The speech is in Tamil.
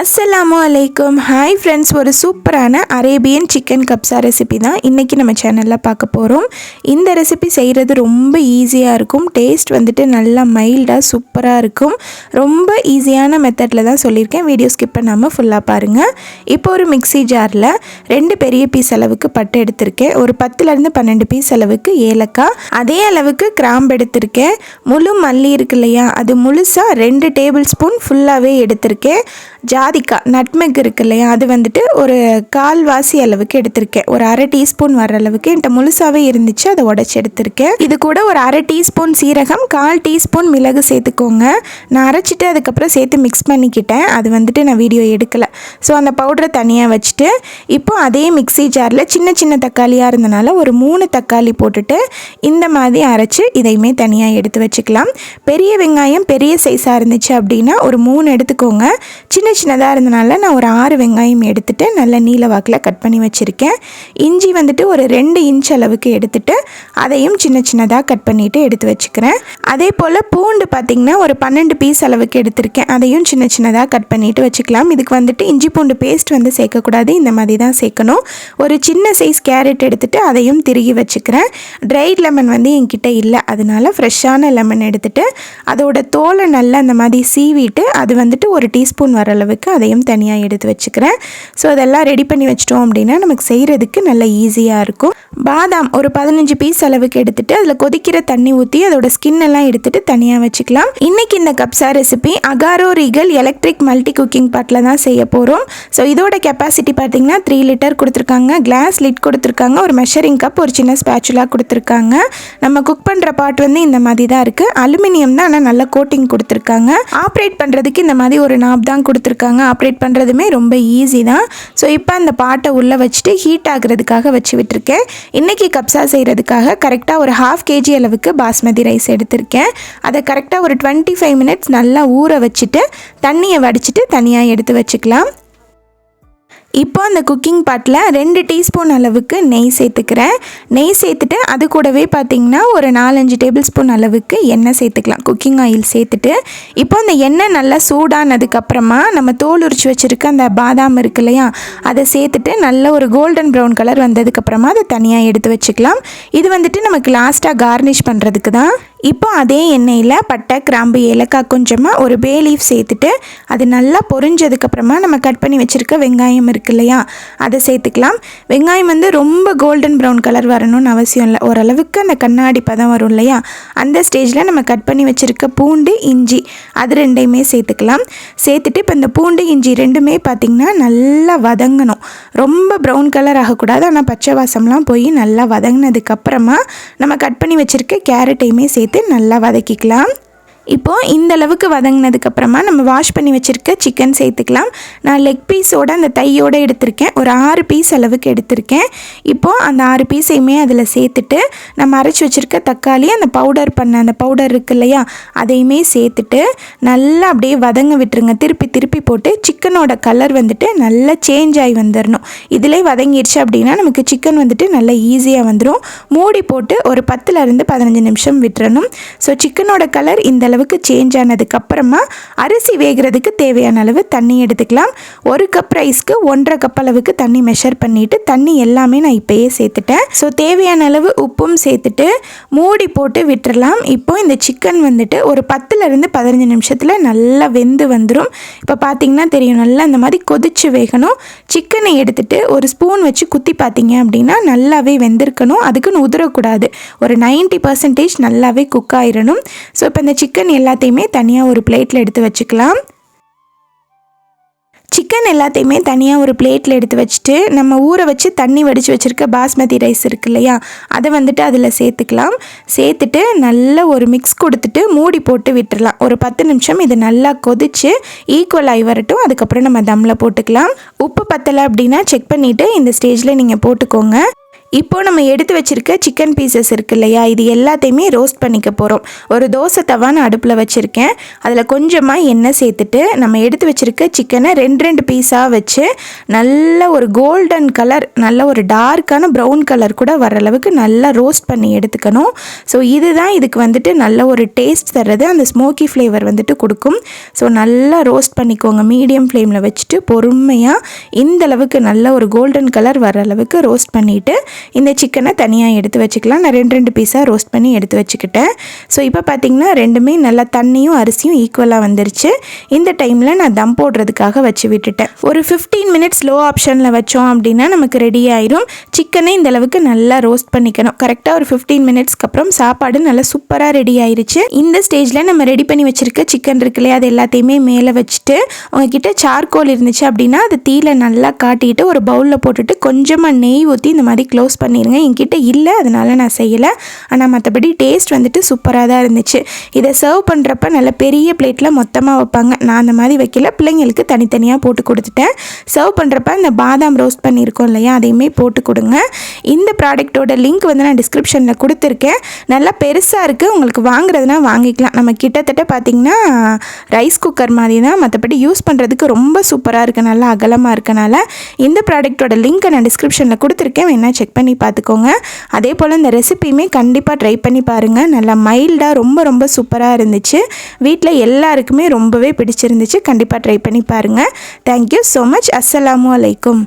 அஸ்ஸலாமு அலைக்கும் ஹாய் ஃப்ரெண்ட்ஸ் ஒரு சூப்பரான அரேபியன் சிக்கன் கப்ஸா ரெசிபி தான் இன்றைக்கி நம்ம சேனலில் பார்க்க போகிறோம் இந்த ரெசிபி செய்கிறது ரொம்ப ஈஸியாக இருக்கும். டேஸ்ட் வந்துட்டு நல்லா மைல்டாக சூப்பராக இருக்கும். ரொம்ப ஈஸியான மெத்தடில் தான் சொல்லியிருக்கேன். வீடியோ ஸ்கிப் பண்ணாமல் ஃபுல்லாக பாருங்கள் இப்போ ஒரு மிக்ஸி ஜாரில் ரெண்டு பெரிய பீஸ் அளவுக்கு பட்டு எடுத்திருக்கேன். ஒரு பத்துலேருந்து பன்னெண்டு பீஸ் அளவுக்கு ஏலக்காய். அதே அளவுக்கு கிராம்பு எடுத்திருக்கேன். முழு மல்லி இருக்கு இல்லையா? அது முழுசாக ரெண்டு டேபிள் ஸ்பூன் ஃபுல்லாகவே எடுத்திருக்கேன். ஜார் ஜாதிக்காய் நட்மெக் இருக்கு இல்லையா? அது வந்துட்டு ஒரு கால்வாசி அளவுக்கு எடுத்திருக்கேன். ஒரு அரை டீஸ்பூன் வர அளவுக்கு என்கிட்ட முழுசாகவே இருந்துச்சு. அதை உடச்சி எடுத்திருக்கேன். இது கூட ஒரு அரை டீஸ்பூன் சீரகம் கால் டீஸ்பூன் மிளகு சேர்த்துக்கோங்க. நான் அரைச்சிட்டு அதுக்கப்புறம் சேர்த்து மிக்ஸ் பண்ணிக்கிட்டேன். அது வந்துட்டு நான் வீடியோ எடுக்கலை. ஸோ அந்த பவுடரை தனியாக வச்சுட்டு இப்போ அதே மிக்ஸி ஜாரில் சின்ன சின்ன தக்காளியாக இருந்தனால ஒரு மூணு தக்காளி போட்டுட்டு இந்த மாதிரி அரைச்சி இதையுமே தனியாக எடுத்து வச்சுக்கலாம். பெரிய வெங்காயம் பெரிய சைஸாக இருந்துச்சு அப்படின்னா ஒரு மூணு எடுத்துக்கோங்க. சின்ன சின்ன சின்னதாக இருந்தனால நான் ஒரு ஆறு வெங்காயம் எடுத்துகிட்டு நல்ல நீல வாக்கில் கட் பண்ணி வச்சுருக்கேன். இஞ்சி வந்துட்டு ஒரு ரெண்டு இன்ச் அளவுக்கு எடுத்துகிட்டு அதையும் சின்ன சின்னதாக கட் பண்ணிவிட்டு எடுத்து வச்சுக்கிறேன். அதே போல் பூண்டு பார்த்திங்கன்னா ஒரு பன்னெண்டு பீஸ் அளவுக்கு எடுத்திருக்கேன். அதையும் சின்ன சின்னதாக கட் பண்ணிவிட்டு வச்சுக்கலாம். இதுக்கு வந்துட்டு இஞ்சி பூண்டு பேஸ்ட் வந்து சேர்க்கக்கூடாது. இந்த மாதிரி தான் சேர்க்கணும். ஒரு சின்ன சைஸ் கேரட் எடுத்துகிட்டு அதையும் திருகி வச்சுக்கிறேன். ட்ரைட் லெமன் வந்து என்கிட்ட இல்லை. அதனால ஃப்ரெஷ்ஷான லெமன் எடுத்துகிட்டு அதோட தோலை நல்லா அந்த மாதிரி சீவிட்டு அது வந்துட்டு ஒரு டீஸ்பூன் வர அளவுக்கு அதையும் தனியாக எடுத்து வச்சுக்கிறேன். ஸோ அதெல்லாம் ரெடி பண்ணி வச்சிட்டோம் அப்படின்னா நமக்கு செய்கிறதுக்கு நல்ல ஈஸியாக இருக்கும். பாதாம் ஒரு பதினஞ்சு பீஸ் அளவுக்கு எடுத்துகிட்டு அதில் கொதிக்கிற தண்ணி ஊற்றி அதோட ஸ்கின் எல்லாம் எடுத்துகிட்டு தனியாக வச்சுக்கலாம். இன்றைக்கி இந்த kabsa recipe Agaro Regal electric multi cooking பாட்டில் தான் செய்ய போகிறோம் ஸோ இதோட கெப்பாசிட்டி பார்த்தீங்கன்னா த்ரீ லிட்டர் கொடுத்துருக்காங்க. கிளாஸ் லிட் கொடுத்துருக்காங்க. ஒரு மெஷரிங் கப் ஒரு சின்ன ஸ்பேச்சுலா கொடுத்துருக்காங்க. நம்ம குக் பண்ணுற பாட் வந்து இந்த மாதிரி தான் இருக்குது அலுமினியம் தான் ஆனால் நல்ல கோட்டிங் கொடுத்துருக்காங்க. ஆப்ரேட் பண்ணுறதுக்கு இந்த மாதிரி ஒரு நாப் தான் கொடுத்துருக்காங்க. ஆப்ரேட் பண்ணுறதுமே ரொம்ப ஈஸி தான். ஸோ இப்போ அந்த பாட்டை உள்ளே வச்சுட்டு ஹீட் ஆகுறதுக்காக வச்சு விட்டுருக்கேன். இன்றைக்கி கப்ஸா செய்கிறதுக்காக கரெக்டாக ஒரு ஹாஃப் கேஜி அளவுக்கு பாஸ்மதி ரைஸ் எடுத்திருக்கேன். அதை கரெக்டாக ஒரு டுவெண்ட்டி ஃபைவ் மினிட்ஸ் நல்லா ஊற வச்சுட்டு தண்ணியை வடிச்சிட்டு தனியாக எடுத்து வச்சுக்கலாம். இப்போ அந்த குக்கிங் பாட்டில் ரெண்டு டீஸ்பூன் அளவுக்கு நெய் சேர்த்துக்கிறேன். நெய் சேர்த்துட்டு அது கூடவே பார்த்திங்கன்னா ஒரு நாலஞ்சு டேபிள் ஸ்பூன் அளவுக்கு எண்ணெய் சேர்த்துக்கலாம். குக்கிங் ஆயில் சேர்த்துட்டு. இப்போ அந்த எண்ணெய் நல்லா சூடானதுக்கப்புறமா நம்ம தோல் உரிச்சு வச்சுருக்க அந்த பாதாம் இருக்கு இல்லையா அதை சேர்த்துட்டு நல்ல ஒரு கோல்டன் ப்ரௌன் கலர் வந்ததுக்கப்புறமா அதை தனியாக எடுத்து வச்சுக்கலாம். இது வந்துட்டு நமக்கு லாஸ்ட்டாக கார்னிஷ் பண்ணுறதுக்கு தான் இப்போ அதே எண்ணெயில் பட்டை கிராம்பு ஏலக்காய் கொஞ்சமாக ஒரு பே லீஃப் சேர்த்துட்டு அது நல்லா பொரிஞ்சதுக்கப்புறமா நம்ம கட் பண்ணி வச்சுருக்க வெங்காயம் இருக்கு இல்லையா? அதை சேர்த்துக்கலாம். வெங்காயம் வந்து ரொம்ப கோல்டன் ப்ரௌன் கலர் வரணும்னு அவசியம் இல்லை. ஓரளவுக்கு அந்த கண்ணாடி பதம் வரும் இல்லையா? அந்த ஸ்டேஜில் நம்ம கட் பண்ணி வச்சுருக்க பூண்டு இஞ்சி அது ரெண்டையுமே சேர்த்துக்கலாம். சேர்த்துட்டு இப்போ இந்த பூண்டு இஞ்சி ரெண்டுமே பார்த்திங்கன்னா நல்லா வதங்கணும். ரொம்ப ப்ரௌன் கலர் ஆகக்கூடாது. ஆனால் பச்சை வாசம்லாம் போய் நல்லா வதங்கினதுக்கப்புறமா நம்ம கட் பண்ணி வச்சுருக்க கேரட்டையுமே சேர்த்து நல்லா வதக்கிக்கலாம். இப்போது இந்த அளவுக்கு வதங்கினதுக்கப்புறமா நம்ம வாஷ் பண்ணி வச்சுருக்க சிக்கன் சேர்த்துக்கலாம். நான் லெக் பீஸோட அந்த தையோடு எடுத்திருக்கேன். ஒரு ஆறு பீஸ் அளவுக்கு எடுத்திருக்கேன். இப்போது அந்த ஆறு பீஸையுமே அதில் சேர்த்துட்டு நம்ம அரைச்சி வச்சுருக்க தக்காளி அந்த பவுடர் பண்ண அந்த பவுடர் இருக்கு இல்லையா அதையுமே சேர்த்துட்டு நல்லா அப்படியே வதங்க விட்டுருங்க. திருப்பி திருப்பி போட்டு சிக்கனோட கலர் வந்துட்டு நல்லா சேஞ்ச் ஆகி வந்துடணும் இதிலே வதங்கிடுச்சு அப்படின்னா நமக்கு சிக்கன் வந்துட்டு நல்லா ஈஸியாக வந்துடும் மூடி போட்டு ஒரு பத்துலேருந்து பதினஞ்சு நிமிஷம் விட்டுறணும். ஸோ சிக்கனோட கலர் இந்த அளவுக்கு சேஞ்ச் ஆனதுக்கப்புறமா அரிசி வேகிறதுக்கு தேவையான அளவு தண்ணி எடுத்துக்கலாம். ஒரு கப் ரைஸ்க்கு ஒன்றரை கப் அளவுக்கு தண்ணி மெஷர் பண்ணிவிட்டு தண்ணி எல்லாமே நான் இப்போயே சேர்த்துட்டேன். ஸோ தேவையான அளவு உப்பும் சேர்த்துட்டு மூடி போட்டு விட்டுறலாம். இப்போ இந்த சிக்கன் வந்துட்டு ஒரு பத்துலேருந்து பதினஞ்சு நிமிஷத்தில் நல்லா வெந்து வந்துடும் இப்போ பார்த்தீங்கன்னா தெரியும் நல்லா அந்த மாதிரி கொதிச்சு வேகணும். சிக்கனை எடுத்துட்டு ஒரு ஸ்பூன் வச்சு குத்தி பார்த்தீங்க அப்படின்னா நல்லாவே வெந்திருக்கணும். அதுக்குன்னு உதிரக்கூடாது ஒரு நைன்ட்டி பர்சன்டேஜ் நல்லாவே குக் ஆயிடணும் ஸோ இப்போ இந்த சிக்கன் எல்லாத்தையுமே தனியாக ஒரு பிளேட்டில் எடுத்து வச்சுக்கலாம். சிக்கன் எல்லாத்தையுமே தனியாக ஒரு பிளேட்டில் எடுத்து வச்சுட்டு நம்ம ஊற வச்சு தண்ணி வடித்து வச்சுருக்க பாஸ்மதி ரைஸ் இருக்கு இல்லையா? அதை வந்துட்டு அதில் சேர்த்துக்கலாம். சேர்த்துட்டு நல்ல ஒரு மிக்ஸ் கொடுத்துட்டு மூடி போட்டு விட்டுடலாம் ஒரு பத்து நிமிஷம் இது நல்லா கொதித்து ஈக்குவல் ஆகி வரட்டும். அதுக்கப்புறம் நம்ம தம்மில் போட்டுக்கலாம். உப்பு பத்தலை அப்படின்னா செக் பண்ணிவிட்டு இந்த ஸ்டேஜில் நீங்கள் போட்டுக்கோங்க. இப்போ நம்ம எடுத்து வச்சிருக்க சிக்கன் பீசஸ் இருக்கு இல்லையா? இது எல்லாத்தையுமே ரோஸ்ட் பண்ணிக்க போகிறோம் ஒரு தோசை தவான அடுப்பில் வச்சுருக்கேன். அதில் கொஞ்சமாக எண்ணெய் சேர்த்துட்டு நம்ம எடுத்து வச்சிருக்க சிக்கனை ரெண்டு ரெண்டு பீஸாக வச்சு நல்ல ஒரு கோல்டன் கலர் நல்ல ஒரு டார்க்கான ப்ரௌன் கலர் கூட வர அளவுக்கு நல்லா ரோஸ்ட் பண்ணி எடுத்துக்கணும். ஸோ இதுதான் இதுக்கு வந்துட்டு நல்ல ஒரு டேஸ்ட் தர்றது. அந்த ஸ்மோக்கி ஃப்ளேவர் வந்துட்டு கொடுக்கும். ஸோ நல்லா ரோஸ்ட் பண்ணிக்கோங்க. மீடியம் ஃப்ளேமில் வச்சுட்டு பொறுமையாக இந்த அளவுக்கு நல்ல ஒரு கோல்டன் கலர் வர அளவுக்கு ரோஸ்ட் பண்ணிவிட்டு இந்த சிக்கனை தனியாக எடுத்து வச்சுக்கலாம். நான் ரெண்டு ரெண்டு பீஸாக ரோஸ்ட் பண்ணி எடுத்து வச்சுக்கிட்டேன். ஸோ இப்போ பார்த்திங்கன்னா ரெண்டுமே நல்லா தண்ணியும் அரிசியும் ஈக்குவலாக வந்துருச்சு. இந்த டைமில் நான் தம் போடுறதுக்காக வச்சு விட்டுட்டேன். ஒரு ஃபிஃப்டீன் மினிட்ஸ் லோ ஆப்ஷனில் வச்சோம் அப்படின்னா நமக்கு ரெடி ஆயிரும். சிக்கனை இந்தளவுக்கு நல்லா ரோஸ்ட் பண்ணிக்கணும். கரெக்டாக ஒரு ஃபிஃப்டீன் மினிட்ஸ்க்கு அப்புறம் சாப்பாடு நல்லா சூப்பராக ரெடி ஆயிருச்சு. இந்த ஸ்டேஜில் நம்ம ரெடி பண்ணி வச்சுருக்க சிக்கன் இருக்கு இல்லையா அது எல்லாத்தையுமே மேலே வச்சுட்டு உங்ககிட்ட சார்கோல் இருந்துச்சு அப்படின்னா அது தீயில நல்லா காட்டிட்டு ஒரு பவுலில் போட்டுட்டு கொஞ்சமாக நெய் ஊற்றி இந்த மாதிரி க்ளோஸ் பண்ணிடுங்க என்கிட்ட இல்லை அதனால் நான் செய்யலை. ஆனால் மற்றபடி டேஸ்ட் வந்துட்டு சூப்பராக தான் இருந்துச்சு. இதை சர்வ் பண்ணுறப்ப நல்ல பெரிய பிளேட்டில் மொத்தமாக வைப்பாங்க. நான் அந்த மாதிரி வைக்கல. பிள்ளைங்களுக்கு தனித்தனியாக போட்டு கொடுத்துட்டேன். சர்வ் பண்ணுறப்ப இந்த பாதாம் ரோஸ்ட் பண்ணியிருக்கோம் இல்லையா அதையுமே போட்டு கொடுங்க. இந்த ப்ராடக்ட்டோட லிங்க் வந்து நான் டிஸ்கிரிப்ஷனில் கொடுத்துருக்கேன். நல்லா பெருசாக இருக்குது உங்களுக்கு வாங்குறதுனா வாங்கிக்கலாம். நம்ம கிட்டத்தட்ட பார்த்திங்கன்னா ரைஸ் குக்கர் மாதிரி தான். மற்றபடி யூஸ் பண்ணுறதுக்கு ரொம்ப சூப்பராக இருக்குது நல்லா அகலமாக இருக்கனால இந்த ப்ராடக்ட்டோட லிங்க்கை நான் டிஸ்கிரிப்ஷனில் கொடுத்துருக்கேன். வேணால் செக் பண்ணி பார்த்துக்கோங்க. அதே போல் இந்த ரெசிபியுமே கண்டிப்பாக ட்ரை பண்ணி பாருங்கள் நல்லா மைல்டாக ரொம்ப ரொம்ப சூப்பராக இருந்துச்சு. வீட்டில் எல்லாருக்குமே ரொம்பவே பிடிச்சிருந்துச்சு. கண்டிப்பாக ட்ரை பண்ணி பாருங்கள் தேங்க்யூ ஸோ மச் அஸ்ஸலாமு அலைக்கும்